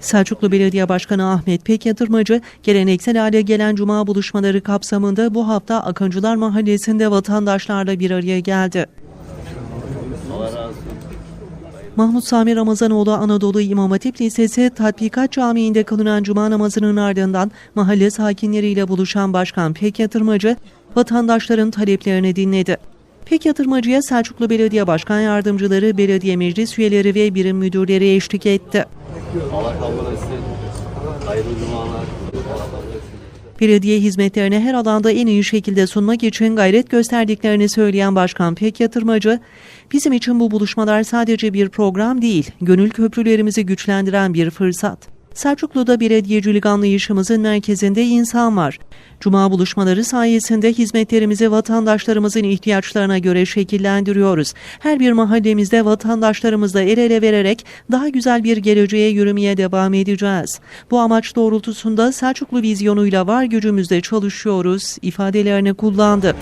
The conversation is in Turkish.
Selçuklu Belediye Başkanı Ahmet Pek Yatırmacı, geleneksel hale gelen cuma buluşmaları kapsamında bu hafta Akıncılar Mahallesi'nde vatandaşlarla bir araya geldi. Mahmut Sami Ramazanoğlu Anadolu İmam Hatip Lisesi Tatbikat Camii'nde kılınan cuma namazının ardından mahalle sakinleriyle buluşan Başkan Pek Yatırmacı, vatandaşların taleplerini dinledi. Pek Yatırmacı'ya Selçuklu Belediye Başkan Yardımcıları, belediye meclis üyeleri ve birim müdürleri eşlik etti. Allah kabul. Belediye hizmetlerini her alanda en iyi şekilde sunmak için gayret gösterdiklerini söyleyen Başkan Pek Yatırmacı, bizim için bu buluşmalar sadece bir program değil, gönül köprülerimizi güçlendiren bir fırsat. Selçuklu'da belediyecilik anlayışımızın merkezinde insan var. Cuma buluşmaları sayesinde hizmetlerimizi vatandaşlarımızın ihtiyaçlarına göre şekillendiriyoruz. Her bir mahallemizde vatandaşlarımızla el ele vererek daha güzel bir geleceğe yürümeye devam edeceğiz. Bu amaç doğrultusunda Selçuklu vizyonuyla var gücümüzle çalışıyoruz ifadelerini kullandı.